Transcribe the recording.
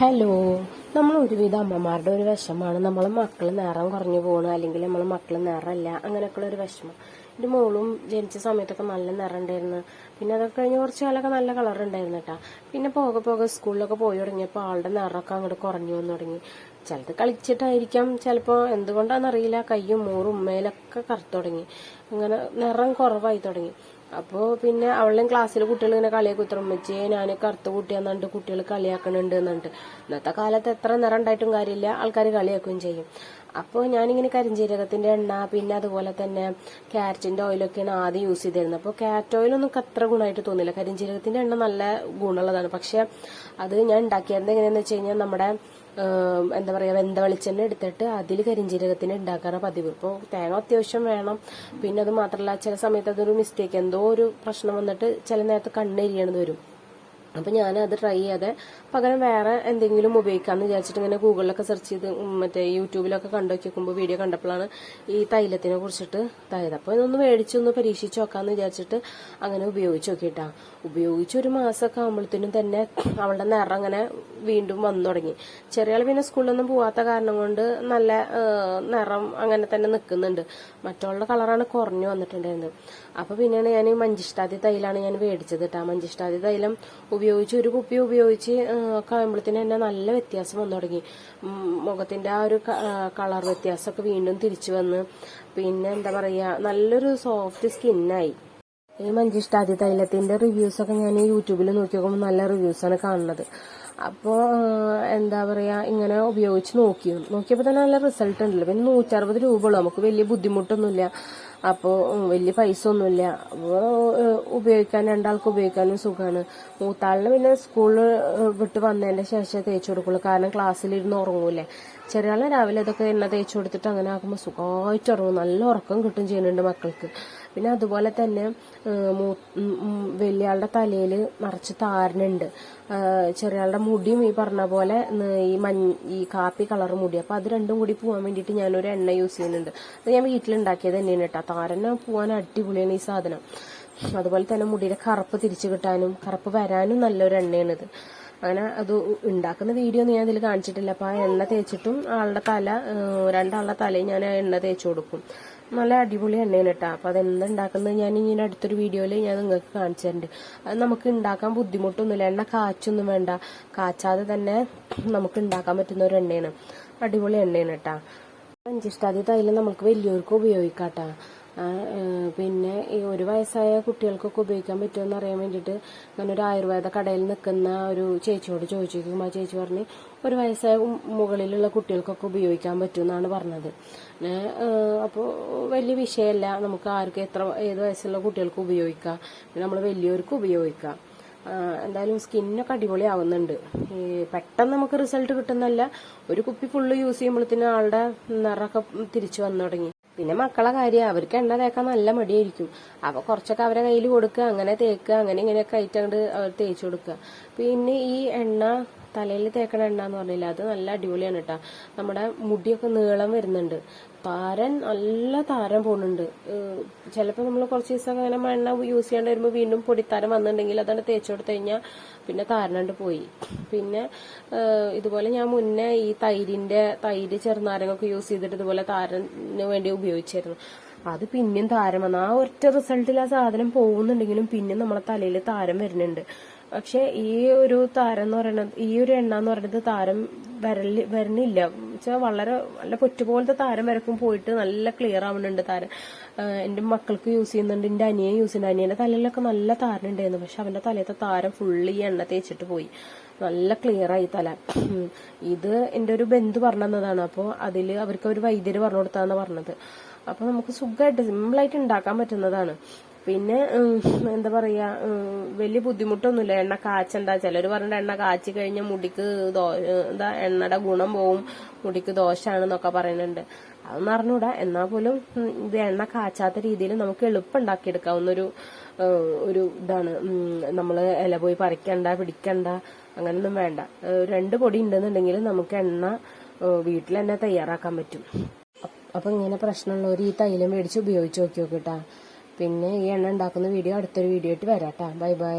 Hello നമ്മൾ ഒരുവിധ അമ്മമാരുടെ ഒരു വിഷമാണ് നമ്മളെ മക്കൾ നേരം കുറഞ്ഞു പോകണം അല്ലെങ്കിൽ നമ്മളെ മക്കൾ നിറമല്ല അങ്ങനെയൊക്കെയുള്ള ഒരു വിഷമം. എന്റെ മോളും ജനിച്ച സമയത്തൊക്കെ നല്ല നിറം ഉണ്ടായിരുന്നു പിന്നെ അതൊക്കെ കഴിഞ്ഞ് കുറച്ച് കാലമൊക്കെ നല്ല കളർ ഉണ്ടായിരുന്നു കേട്ടോ പിന്നെ പോകെ പോകെ സ്കൂളിലൊക്കെ പോയി തുടങ്ങിയപ്പോൾ ആളുടെ നിറമൊക്കെ അങ്ങോട്ട് കുറഞ്ഞു വന്നു തുടങ്ങി. ചിലത് കളിച്ചിട്ടായിരിക്കാം. ചിലപ്പോൾ എന്തുകൊണ്ടാണെന്നറിയില്ല. കയ്യും മോറും ഉമ്മയിലൊക്കെ കറുത്തു തുടങ്ങി. അങ്ങനെ നിറം കുറവായി തുടങ്ങി. അപ്പോൾ പിന്നെ അവളുടെയും ക്ലാസ്സിൽ കുട്ടികൾ ഇങ്ങനെ കളിയൊക്കെ ഉത്തരം ഞാൻ ഞാൻ കറുത്ത കുട്ടിയാന്നുണ്ട് കുട്ടികൾ കളിയാക്കണുണ്ട് എന്നുണ്ട് ഇന്നത്തെ കാലത്ത് എത്ര നിറം ഉണ്ടായിട്ടും കാര്യമില്ല ആൾക്കാർ കളിയാക്കുകയും ചെയ്യും. അപ്പോൾ ഞാനിങ്ങനെ കരിഞ്ചീരകത്തിന്റെ എണ്ണ പിന്നെ അതുപോലെ തന്നെ ക്യാരറ്റിന്റെ ഓയിലൊക്കെയാണ് ആദ്യം യൂസ് ചെയ്തിരുന്നത്. അപ്പോൾ ക്യാരറ്റ് ഓയിലൊന്നും അത്ര ഗുണമായിട്ട് തോന്നില്ല കരിഞ്ചീരകത്തിന്റെ എണ്ണ നല്ല ഗുണമുള്ളതാണ്. പക്ഷെ അത് ഞാൻ ഉണ്ടാക്കിയിരുന്നത് എങ്ങനെയാന്ന് വെച്ച് കഴിഞ്ഞാൽ നമ്മുടെ എന്താ പറയുക വെന്ത വെളിച്ചെണ്ണ എടുത്തിട്ട് അതിൽ കരിഞ്ജീരകത്തിന് ഉണ്ടാക്കാറ് പതിവ്. ഇപ്പോൾ തേങ്ങ അത്യാവശ്യം വേണം. പിന്നെ അത് മാത്രമല്ല ചില സമയത്ത് അതൊരു മിസ്റ്റേക്ക് എന്തോ ഒരു പ്രശ്നം വന്നിട്ട് ചില നേരത്ത് കണ്ണെരിയണത് വരും. അപ്പൊ ഞാൻ അത് ട്രൈ ചെയ്യാതെ പകരം വേറെ എന്തെങ്കിലും ഉപയോഗിക്കാമെന്ന് വിചാരിച്ചിട്ട് ഇങ്ങനെ ഗൂഗിളിലൊക്കെ സെർച്ച് ചെയ്ത് മറ്റേ യൂട്യൂബിലൊക്കെ കണ്ടു നോക്കുമ്പോൾ വീഡിയോ കണ്ടപ്പോഴാണ് ഈ തൈലത്തിനെ കുറിച്ചിട്ട് ഇതായത്. അപ്പോൾ ഇതൊന്ന് മേടിച്ചൊന്ന് പരീക്ഷിച്ച് നോക്കാമെന്ന് വിചാരിച്ചിട്ട് അങ്ങനെ ഉപയോഗിച്ച് നോക്കിയിട്ടാ. ഉപയോഗിച്ച് ഒരു മാസമൊക്കെ ആകുമ്പോഴത്തേനും തന്നെ അവളുടെ നിറം അങ്ങനെ വീണ്ടും വന്നു തുടങ്ങി. ചെറിയ പിന്നെ സ്കൂളിലൊന്നും പോവാത്ത കാരണം കൊണ്ട് നല്ല നിറം അങ്ങനെ തന്നെ നിൽക്കുന്നുണ്ട് മറ്റുള്ള കളറാണ് കുറഞ്ഞു വന്നിട്ടുണ്ടായിരുന്നത്. അപ്പൊ പിന്നെയാണ് ഞാൻ മഞ്ചിഷ്ടാതി തൈലാണ് ഞാൻ മേടിച്ചത് കേട്ടോ മഞ്ചിഷ്ടാതി തൈലം ഉപയോഗിച്ച് ഒരു കുപ്പി ഉപയോഗിച്ച് ഒക്കെ ആകുമ്പോഴത്തേന് തന്നെ നല്ല വ്യത്യാസം വന്നു തുടങ്ങി. മുഖത്തിന്റെ ആ ഒരു കളർ വ്യത്യാസമൊക്കെ വീണ്ടും തിരിച്ചു വന്ന് പിന്നെ എന്താ പറയാ നല്ലൊരു സോഫ്റ്റ് സ്കിന്നായി ഈ മഞ്ചിഷ്ടാതി തൈലത്തിന്റെ റിവ്യൂസ് ഒക്കെ ഞാൻ യൂട്യൂബിൽ നോക്കി നോക്കുമ്പോൾ നല്ല റിവ്യൂസ് ആണ് കാണുന്നത്. അപ്പോൾ എന്താ പറയാ ഇങ്ങനെ ഉപയോഗിച്ച് നോക്കി നോക്കിയപ്പോൾ തന്നെ നല്ല റിസൾട്ട് ഉണ്ടല്ലോ. പിന്നെ നൂറ്ററുപത് രൂപ ഉള്ളൂ നമുക്ക് വലിയ ബുദ്ധിമുട്ടൊന്നുമില്ല. അപ്പോൾ വലിയ പൈസ ഒന്നുമില്ല അപ്പോൾ ഉപയോഗിക്കാൻ രണ്ടാൾക്ക് ഉപയോഗിക്കാനും സുഖമാണ് മൂത്താളിന് പിന്നെ സ്കൂളിൽ വിട്ട് വന്നതിന്റെ ശേഷം തേച്ച് കൊടുക്കുള്ളൂ. കാരണം ക്ലാസ്സിലിരുന്ന് ഉറങ്ങൂലേ ചെറിയ ആളെ രാവിലെ ഇതൊക്കെ എണ്ണ തേച്ച് കൊടുത്തിട്ട് അങ്ങനെ ആക്കുമ്പോൾ സുഖമായിട്ട് ഉറങ്ങും നല്ല ഉറക്കം കിട്ടും ചെയ്യുന്നുണ്ട് മക്കൾക്ക്. പിന്നെ അതുപോലെ തന്നെ ആളുടെ തലയിൽ നിറച്ച് താരനുണ്ട്. ചെറിയാളുടെ മുടിയും ഈ പറഞ്ഞ പോലെ ഈ മഞ്ഞ ഈ കാപ്പി കളർ മുടി. അപ്പൊ അത് രണ്ടും കൂടി പോകാൻ വേണ്ടിയിട്ട് ഞാനൊരു എണ്ണ യൂസ് ചെയ്യുന്നുണ്ട്. അത് ഞാൻ വീട്ടിലുണ്ടാക്കിയത് തന്നെയാണ് കേട്ടോ. താരന് പോകാൻ അടിപൊളിയാണ് ഈ സാധനം. അതുപോലെ തന്നെ മുടിയുടെ കറുപ്പ് തിരിച്ചു കിട്ടാനും കറുപ്പ് വരാനും നല്ലൊരു എണ്ണയാണ് ഇത് അങ്ങനെ അത് ഉണ്ടാക്കുന്ന വീഡിയോ ഒന്നും ഞാൻ ഇതിൽ കാണിച്ചിട്ടില്ല. അപ്പൊ ആ എണ്ണ തേച്ചിട്ടും ആളുടെ തല രണ്ടാളുടെ തലയും ഞാൻ എണ്ണ തേച്ചു കൊടുക്കും. നല്ല അടിപൊളി എണ്ണയാണ് കേട്ടോ അപ്പൊ അത് എന്തുണ്ടാക്കുന്നത് ഞാൻ ഇങ്ങനെ അടുത്തൊരു വീഡിയോയിൽ ഞാൻ നിങ്ങൾക്ക് കാണിച്ചു തരുന്നുണ്ട് അത് നമുക്ക് ഉണ്ടാക്കാൻ ബുദ്ധിമുട്ടൊന്നുമില്ല. എണ്ണ കാച്ചൊന്നും വേണ്ട. കാച്ചാതെ തന്നെ നമുക്ക് ഉണ്ടാക്കാൻ പറ്റുന്ന ഒരു എണ്ണയാണ്. അടിപൊളി എണ്ണയാണ് കേട്ടോ പഞ്ചിഷ്ടാതി തൈലം നമുക്ക് വലിയവർക്ക് ഉപയോഗിക്കാം കേട്ടോ പിന്നെ ഈ ഒരു വയസ്സായ കുട്ടികൾക്കൊക്കെ ഉപയോഗിക്കാൻ പറ്റുമെന്ന് അറിയാൻ വേണ്ടിയിട്ട് ഒരു ആയുർവേദ കടയിൽ നിൽക്കുന്ന ഒരു ചേച്ചിയോട് ചോദിച്ചു ആ ചേച്ചി പറഞ്ഞ് ഒരു വയസ്സായ മുകളിലുള്ള കുട്ടികൾക്കൊക്കെ ഉപയോഗിക്കാൻ പറ്റുമെന്നാണ് പറഞ്ഞത്. അപ്പോൾ വലിയ വിഷയമല്ല. നമുക്ക് ആർക്കും എത്ര ഏത് വയസ്സുള്ള കുട്ടികൾക്ക് ഉപയോഗിക്കാം. നമ്മൾ വലിയവർക്ക് ഉപയോഗിക്കാം. എന്തായാലും സ്കിന്നൊക്കെ അടിപൊളിയാവുന്നുണ്ട്. ഈ പെട്ടെന്ന് നമുക്ക് റിസൾട്ട് കിട്ടുന്നല്ല ഒരു കുപ്പി ഫുള്ള് യൂസ് ചെയ്യുമ്പോഴത്തേനും ആളുടെ നിറമൊക്കെ തിരിച്ചു വന്നു തുടങ്ങി. പിന്നെ മക്കളെ കാര്യം അവർക്ക് എണ്ണ തേക്കാൻ നല്ല മടിയായിരിക്കും. അപ്പൊ കുറച്ചൊക്കെ അവരെ കയ്യിൽ കൊടുക്കുക അങ്ങനെ തേക്കുക അങ്ങനെ ഇങ്ങനെയൊക്കെ ആയിട്ട് അങ്ങോട്ട് അവർ തേച്ച് കൊടുക്കുക. പിന്നെ ഈ എണ്ണ തലയിൽ തേക്കണ എണ്ണ എന്ന് പറഞ്ഞില്ല? അത് നല്ല അടിപൊളിയാണ് കേട്ടോ നമ്മുടെ മുടിയൊക്കെ നീളം വരുന്നുണ്ട്. താരൻ നല്ല താരം പോകുന്നുണ്ട് ചിലപ്പോൾ നമ്മൾ കുറച്ച് ദിവസം അങ്ങനെ മണ്ണ യൂസ് ചെയ്യാണ്ട് വരുമ്പോൾ വീണ്ടും പൊടിത്താരം വന്നിട്ടുണ്ടെങ്കിൽ അതാണ് തേച്ച് കൊടുത്തു കഴിഞ്ഞാൽ പിന്നെ താരനണ്ട് പോയി. പിന്നെ ഇതുപോലെ ഞാൻ മുന്നേ ഈ തൈരിന്റെ തൈര് ചെറുനാരങ്ങൊക്കെ യൂസ് ചെയ്തിട്ട് ഇതുപോലെ താരന് വേണ്ടി ഉപയോഗിച്ചായിരുന്നു. അത് പിന്നെയും താരം വന്നു. ആ ഒറ്റ റിസൾട്ടിൽ ആ സാധനം പോകുന്നുണ്ടെങ്കിലും പിന്നെ നമ്മളെ തലയിൽ താരം വരുന്നുണ്ട്. പക്ഷെ ഈ ഒരു താരം എന്ന് പറയുന്നത് ഈ ഒരു എണ്ണ എന്ന് പറയുന്നത് താരം വരൽ വരണില്ല വെച്ചാൽ വളരെ നല്ല പൊറ്റുപോലത്തെ താരം വരക്കും പോയിട്ട് നല്ല ക്ലിയർ ആവുന്നുണ്ട് താരം. എന്റെ മക്കൾക്ക് യൂസ് ചെയ്യുന്നുണ്ട് എന്റെ അനിയെ യൂസ് ചെയ്യുന്നുണ്ട്. അനിയന്റെ തലയിലൊക്കെ നല്ല താരം ഉണ്ടായിരുന്നു. പക്ഷെ അവന്റെ തലയത്തെ താരം ഫുള്ള് ഈ എണ്ണ തേച്ചിട്ട് പോയി. നല്ല ക്ലിയർ ആയി തല. ഇത് എന്റെ ഒരു ബന്ധു പറഞ്ഞതാണ് തന്നതാണ് അപ്പോൾ അവർക്ക് ഒരു വൈദ്യര് പറഞ്ഞു കൊടുത്താന്ന് പറഞ്ഞത്. അപ്പൊ നമുക്ക് സുഖമായിട്ട് സിമ്പിളായിട്ട് ഉണ്ടാക്കാൻ പറ്റുന്നതാണ്. പിന്നെ എന്താ പറയാ വലിയ ബുദ്ധിമുട്ടൊന്നുമില്ല. എണ്ണ കാച്ചണ്ട. ചിലർ പറഞ്ഞിട്ട് എണ്ണ കാച്ചി കഴിഞ്ഞ മുടിക്ക് എന്താ എണ്ണയുടെ ഗുണം പോവും. മുടിക്ക് ദോഷമാണെന്നൊക്കെ പറയുന്നുണ്ട്. അതൊന്നും അറിഞ്ഞൂടാ. എന്നാൽ പോലും ഇത് എണ്ണ കാച്ചാത്ത രീതിയിൽ നമുക്ക് എളുപ്പം എടുക്കാവുന്ന ഒരു ഒരു ഇതാണ് നമ്മൾ ഇല പോയി പറിക്കണ്ട പിടിക്കണ്ട അങ്ങനൊന്നും വേണ്ട. രണ്ട് പൊടി ഉണ്ടെന്നുണ്ടെങ്കിൽ നമുക്ക് എണ്ണ വീട്ടിൽ തന്നെ തയ്യാറാക്കാൻ പറ്റും. അപ്പൊ ഇങ്ങനെ പ്രശ്നമുള്ളവർ ഈ തൈലം മേടിച്ച് ഉപയോഗിച്ച് നോക്കി നോക്കിട്ടാ പിന്നെ ഈ എണ്ണ ഉണ്ടാക്കുന്ന വീഡിയോ അടുത്തൊരു വീഡിയോ ആയിട്ട് വരാട്ടാ. Bye bye